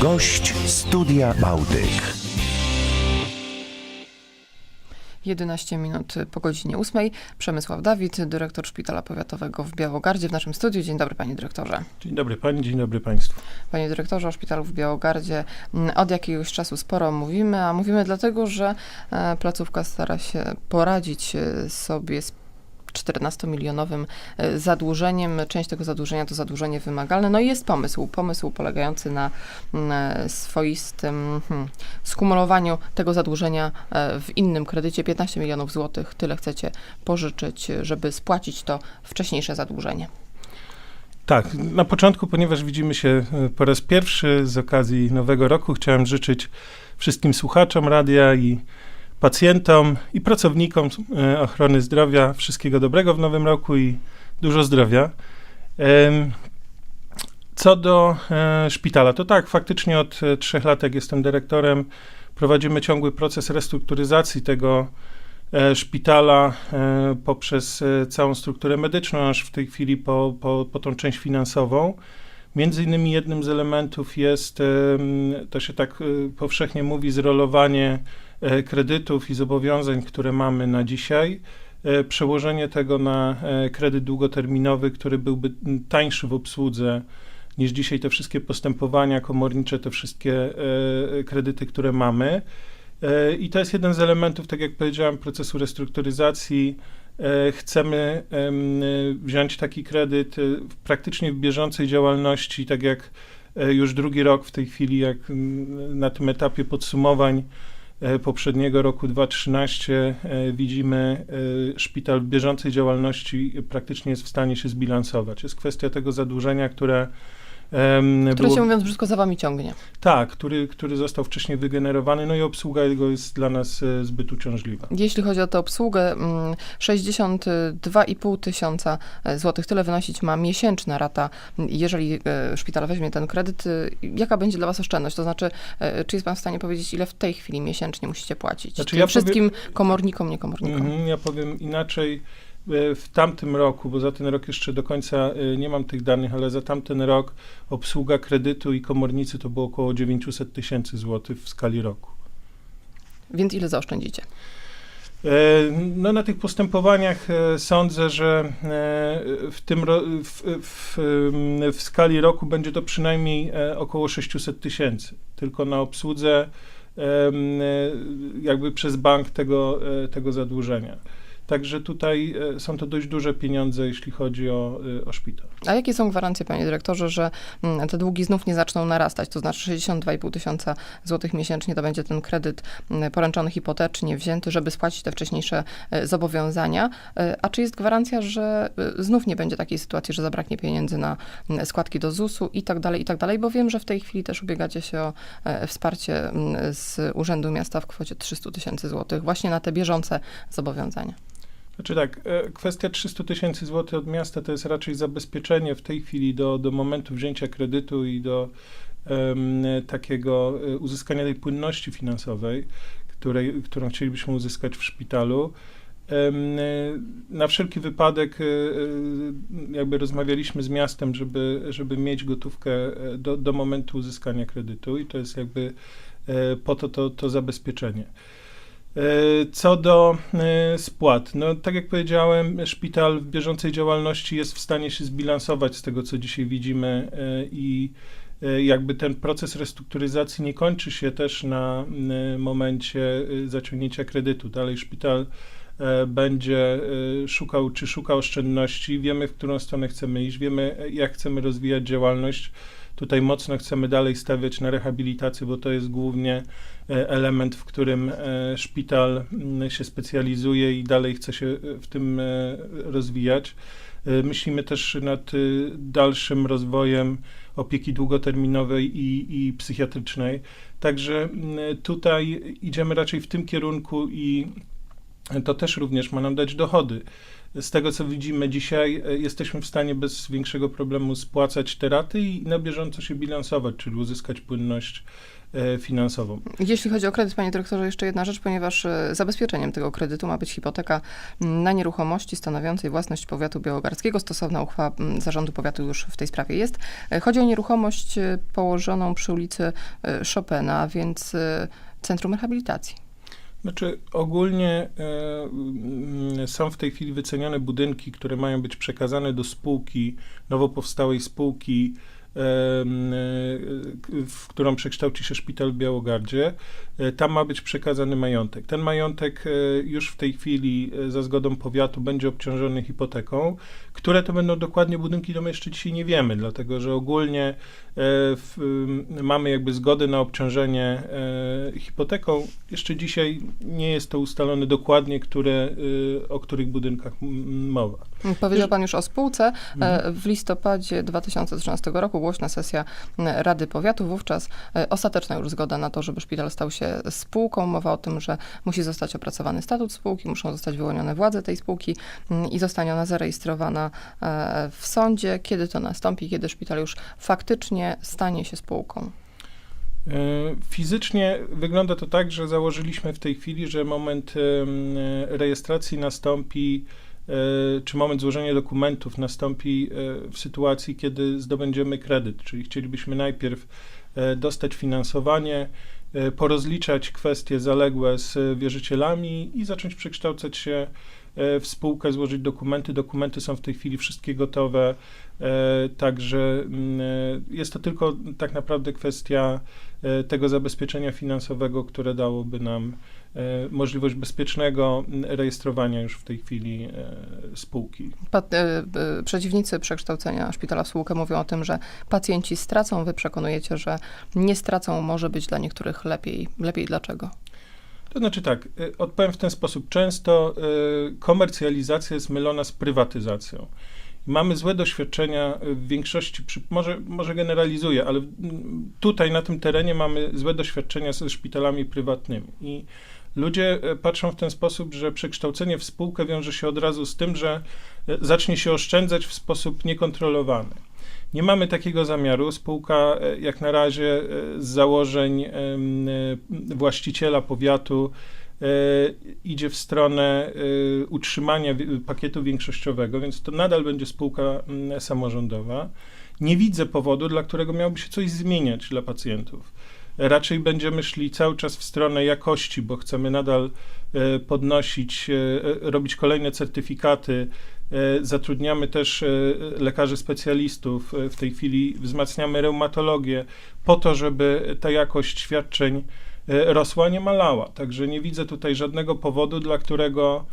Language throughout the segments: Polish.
Gość Studia Bałtyk. 11 minut po godzinie 8. Przemysław Dawid, dyrektor Szpitala Powiatowego w Białogardzie w naszym studiu. Dzień dobry, panie dyrektorze. Dzień dobry pani, dzień dobry państwu. Panie dyrektorze, o szpitalu w Białogardzie mm, od jakiegoś czasu sporo mówimy, a mówimy dlatego, że e, placówka stara się poradzić e, sobie z 14-milionowym e, zadłużeniem. Część tego zadłużenia to zadłużenie wymagalne. No i jest pomysł, pomysł polegający na mm, swoistym hmm, skumulowaniu tego zadłużenia e, w innym kredycie. 15 milionów złotych, tyle chcecie pożyczyć, żeby spłacić to wcześniejsze zadłużenie. Tak, na początku, ponieważ widzimy się e, po raz pierwszy z okazji Nowego Roku, chciałem życzyć wszystkim słuchaczom radia i pacjentom i pracownikom e, ochrony zdrowia wszystkiego dobrego w Nowym Roku i dużo zdrowia. Co do e, szpitala, to tak, faktycznie od e, trzech lat, jak jestem dyrektorem, prowadzimy ciągły proces restrukturyzacji tego szpitala poprzez całą strukturę medyczną, aż w tej chwili po, po, po tą część finansową. Między innymi jednym z elementów jest, to się tak powszechnie mówi, zrolowanie kredytów i zobowiązań, które mamy na dzisiaj, e, przełożenie tego na e, kredyt długoterminowy, który byłby tańszy w obsłudze niż dzisiaj te wszystkie postępowania komornicze, te wszystkie e, kredyty, które mamy. E, I to jest jeden z elementów, tak jak powiedziałem, procesu restrukturyzacji. E, Chcemy em, wziąć taki kredyt e, praktycznie w bieżącej działalności, tak jak e, już drugi rok w tej chwili, jak na tym etapie podsumowań e, poprzedniego roku 2013 e, widzimy, e, szpital w bieżącej działalności praktycznie jest w stanie się zbilansować. Jest kwestia tego zadłużenia, które em, Który było- się mówiąc brzydko za wami ciągnie. tak, który, który został wcześniej wygenerowany, no i obsługa jego jest dla nas e, zbyt uciążliwa. Jeśli chodzi o tę obsługę, mm, 62,5 tysiąca e, złotych, tyle wynosić ma miesięczna rata, jeżeli e, szpital weźmie ten kredyt. Jaka będzie dla was oszczędność? To znaczy, e, czy jest pan w stanie powiedzieć, ile w tej chwili miesięcznie musicie płacić? Znaczy, Tym ja wszystkim komornikom, niekomornikom. Mhm, ja powiem inaczej. E, W tamtym roku, bo za ten rok jeszcze do końca e, nie mam tych danych, ale za tamten rok obsługa kredytu i komornicy to było około 900 tysięcy złotych w skali roku. Więc ile zaoszczędzicie? E, No na tych postępowaniach sądzę, że w tym w, w, w skali roku będzie to przynajmniej około 600 tysięcy tylko na obsłudze jakby przez bank tego, tego zadłużenia. Także tutaj e, są to dość duże pieniądze, jeśli chodzi o, e, o szpital. A jakie są gwarancje, panie dyrektorze, że mm, te długi znów nie zaczną narastać? To znaczy 62,5 tysiąca złotych miesięcznie to będzie ten kredyt mm, poręczony hipotecznie wzięty, żeby spłacić te wcześniejsze e, zobowiązania. A czy jest gwarancja, że znów nie będzie takiej sytuacji, że zabraknie pieniędzy na mm, składki do ZUS-u i tak dalej, i tak dalej? Bo wiem, że w tej chwili też ubiegacie się o wsparcie z Urzędu Miasta w kwocie 300 tysięcy złotych właśnie na te bieżące zobowiązania. Znaczy tak, e, kwestia 300 tysięcy złotych od miasta to jest raczej zabezpieczenie w tej chwili do, do momentu wzięcia kredytu i do em, takiego e, uzyskania tej płynności finansowej, której, którą chcielibyśmy uzyskać w szpitalu. E, Na wszelki wypadek jakby rozmawialiśmy z miastem, żeby, żeby mieć gotówkę do, do momentu uzyskania kredytu i to jest jakby po to to, to zabezpieczenie. E, Co do e, spłat, no tak jak powiedziałem, szpital w bieżącej działalności jest w stanie się zbilansować z tego, co dzisiaj widzimy e, i jakby ten proces restrukturyzacji nie kończy się też na momencie zaciągnięcia kredytu. Dalej szpital będzie szukał, czy szuka oszczędności, wiemy, w którą stronę chcemy iść, wiemy, jak chcemy rozwijać działalność. Tutaj mocno chcemy dalej stawiać na rehabilitację, bo to jest głównie e, element, w którym e, szpital się specjalizuje i dalej chce się e, w tym rozwijać. Myślimy też nad dalszym rozwojem opieki długoterminowej i, i psychiatrycznej. Także tutaj idziemy raczej w tym kierunku i to też również ma nam dać dochody. Z tego, co widzimy dzisiaj, e, jesteśmy w stanie bez większego problemu spłacać te raty i na bieżąco się bilansować, czyli uzyskać płynność e, finansową. Jeśli chodzi o kredyt, panie dyrektorze, jeszcze jedna rzecz, ponieważ e, zabezpieczeniem tego kredytu ma być hipoteka na nieruchomości stanowiącej własność powiatu białogardzkiego. Stosowna uchwała zarządu powiatu już w tej sprawie jest. Chodzi o nieruchomość położoną przy ulicy Chopina, więc Centrum Rehabilitacji. Znaczy, ogólnie mm, są w tej chwili wycenione budynki, które mają być przekazane do spółki, nowo powstałej spółki, w którą przekształci się szpital w Białogardzie. E, Tam ma być przekazany majątek. Ten majątek e, już w tej chwili e, za zgodą powiatu będzie obciążony hipoteką. Które to będą dokładnie budynki, to my jeszcze dzisiaj nie wiemy, dlatego że ogólnie e, w, mamy jakby zgodę na obciążenie e, hipoteką. Jeszcze dzisiaj nie jest to ustalone dokładnie, które, o których budynkach mowa. Powiedział pan już o spółce. E, W listopadzie 2013 roku głośna sesja m, Rady Powiatu. Wówczas e, ostateczna już zgoda na to, żeby szpital stał się spółką. Mowa o tym, że musi zostać opracowany statut spółki, muszą zostać wyłonione władze tej spółki m, i zostanie ona zarejestrowana e, w sądzie. Kiedy to nastąpi? Kiedy szpital już faktycznie stanie się spółką? E, Fizycznie wygląda to tak, że założyliśmy w tej chwili, że moment rejestracji nastąpi, czy moment złożenia dokumentów nastąpi e, w sytuacji, kiedy zdobędziemy kredyt, czyli chcielibyśmy najpierw e, dostać finansowanie, e, porozliczać kwestie zaległe z wierzycielami i zacząć przekształcać się e, w spółkę, złożyć dokumenty. Dokumenty są w tej chwili wszystkie gotowe, e, także mm, e, jest to tylko tak naprawdę kwestia e, tego zabezpieczenia finansowego, które dałoby nam e, możliwość bezpiecznego rejestrowania już w tej chwili e, spółki. E, e, przeciwnicy przekształcenia szpitala w spółkę mówią o tym, że pacjenci stracą. Wy przekonujecie, że nie stracą, może być dla niektórych lepiej. Lepiej dlaczego? To znaczy tak, y, odpowiem w ten sposób. Często y, komercjalizacja jest mylona z prywatyzacją. Mamy złe doświadczenia y, w większości, może, może generalizuję, ale tutaj na tym terenie mamy złe doświadczenia ze szpitalami prywatnymi. I ludzie patrzą w ten sposób, że przekształcenie w spółkę wiąże się od razu z tym, że zacznie się oszczędzać w sposób niekontrolowany. Nie mamy takiego zamiaru. Spółka e, jak na razie e, z założeń e, właściciela powiatu idzie w stronę utrzymania pakietu większościowego, więc to nadal będzie spółka mm, samorządowa. Nie widzę powodu, dla którego miałoby się coś zmieniać dla pacjentów. Raczej będziemy szli cały czas w stronę jakości, bo chcemy nadal podnosić, robić kolejne certyfikaty. E, Zatrudniamy też e, lekarzy specjalistów. E, W tej chwili wzmacniamy reumatologię po to, żeby ta jakość świadczeń rosła, nie malała. Także nie widzę tutaj żadnego powodu, dla którego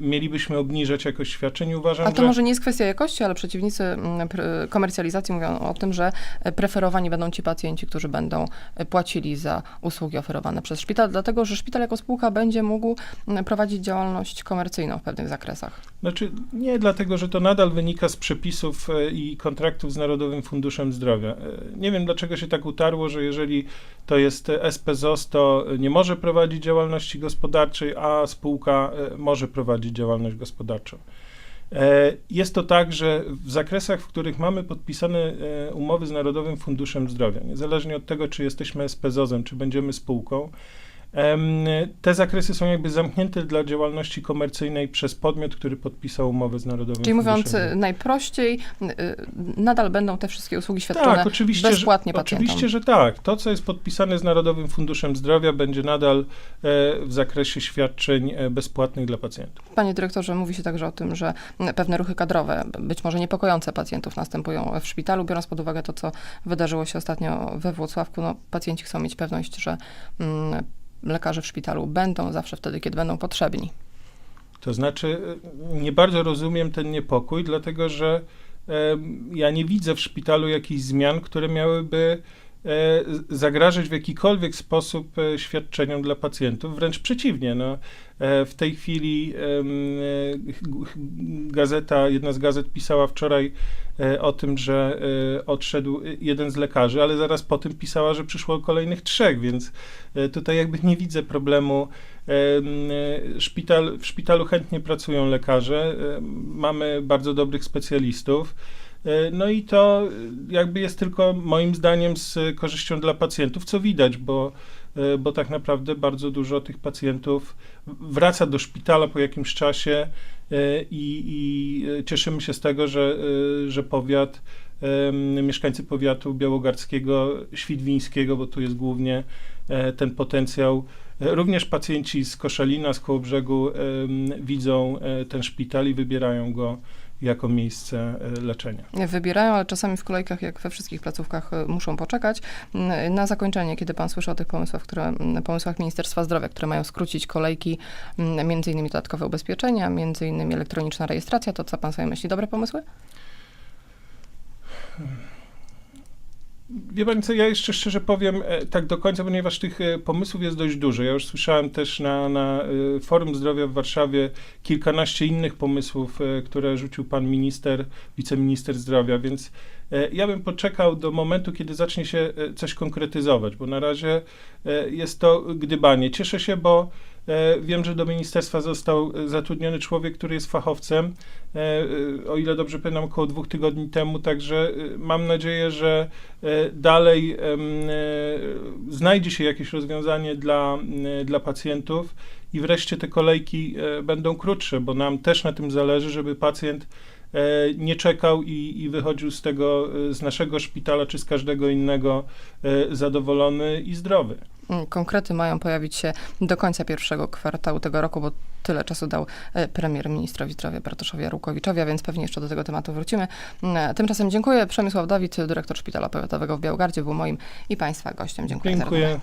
mielibyśmy obniżać jakość świadczeń. Uważam, A to że może nie jest kwestia jakości, ale przeciwnicy mm, komercjalizacji mówią o tym, że preferowani będą ci pacjenci, którzy będą płacili za usługi oferowane przez szpital, dlatego że szpital jako spółka będzie mógł mm, prowadzić działalność komercyjną w pewnych zakresach. Znaczy, nie dlatego, że to nadal wynika z przepisów e, i kontraktów z Narodowym Funduszem Zdrowia. E, Nie wiem, dlaczego się tak utarło, że jeżeli to jest SPZOS, to nie może prowadzić działalności gospodarczej, a spółka e, może prowadzić działalność gospodarczą. Jest to tak, że w zakresach, w których mamy podpisane umowy z Narodowym Funduszem Zdrowia, niezależnie od tego, czy jesteśmy SPZOZ-em, czy będziemy spółką, Te zakresy są jakby zamknięte dla działalności komercyjnej przez podmiot, który podpisał umowę z Narodowym Czyli mówiąc Funduszem. e, najprościej, y, y, nadal będą te wszystkie usługi świadczone Tak, oczywiście, bezpłatnie że, pacjentom. oczywiście, że tak. To, co jest podpisane z Narodowym Funduszem Zdrowia, będzie nadal e, w zakresie świadczeń e, bezpłatnych dla pacjentów. Panie dyrektorze, mówi się także o tym, że pewne ruchy kadrowe, być może niepokojące pacjentów, następują w szpitalu, biorąc pod uwagę to, co wydarzyło się ostatnio we Włocławku. No, pacjenci chcą mieć pewność, że mm, lekarze w szpitalu będą zawsze wtedy, kiedy będą potrzebni. To znaczy, e, nie bardzo rozumiem ten niepokój, dlatego że ja nie widzę w szpitalu jakichś zmian, które miałyby zagrażać w jakikolwiek sposób e, świadczeniom dla pacjentów. Wręcz przeciwnie. No, e, w tej chwili e, gazeta, jedna z gazet pisała wczoraj e, o tym, że e, odszedł jeden z lekarzy, ale zaraz po tym pisała, że przyszło kolejnych trzech, więc e, tutaj jakby nie widzę problemu. Em, e, Szpital, w szpitalu chętnie pracują lekarze, e, mamy bardzo dobrych specjalistów. E, No i to e, jakby jest tylko moim zdaniem z korzyścią dla pacjentów, co widać, bo, e, bo tak naprawdę bardzo dużo tych pacjentów wraca do szpitala po jakimś czasie i, i cieszymy się z tego, że, że powiat, mieszkańcy powiatu białogardzkiego, świdwińskiego, bo tu jest głównie ten potencjał, również pacjenci z Koszalina, z Kołobrzegu widzą ten szpital i wybierają go jako miejsce e, leczenia. Wybierają, ale czasami w kolejkach, jak we wszystkich placówkach, y, muszą poczekać. Mm, Na zakończenie, kiedy pan słyszy o tych pomysłach, które, mm, pomysłach Ministerstwa Zdrowia, które mają skrócić kolejki, mm, między innymi dodatkowe ubezpieczenia, między innymi elektroniczna rejestracja, to co pan sobie myśli? Dobre pomysły? Wie pani co, ja jeszcze szczerze powiem e, tak do końca, ponieważ tych e, pomysłów jest dość dużo. Ja już słyszałem też na, na e, Forum Zdrowia w Warszawie kilkanaście innych pomysłów, które rzucił pan minister, wiceminister zdrowia, więc ja bym poczekał do momentu, kiedy zacznie się coś konkretyzować, bo na razie jest to gdybanie. Cieszę się, bo wiem, że do ministerstwa został e, zatrudniony człowiek, który jest fachowcem, e, e, o ile dobrze pamiętam, około dwóch tygodni temu, także e, mam nadzieję, że e, dalej e, znajdzie się jakieś rozwiązanie dla, dla pacjentów i wreszcie te kolejki e, będą krótsze, bo nam też na tym zależy, żeby pacjent e, nie czekał i, i wychodził z tego, e, z naszego szpitala czy z każdego innego e, zadowolony i zdrowy. Mm, Konkrety mają pojawić się do końca pierwszego kwartału tego roku, bo tyle czasu dał e, premier ministrowi zdrowia Bartoszowi Arłukowiczowi, a więc pewnie jeszcze do tego tematu wrócimy. Mm, Tymczasem dziękuję. Przemysław Dawid, dyrektor Szpitala Powiatowego w Białogardzie, był moim i Państwa gościem. Dziękuję. Dziękuję.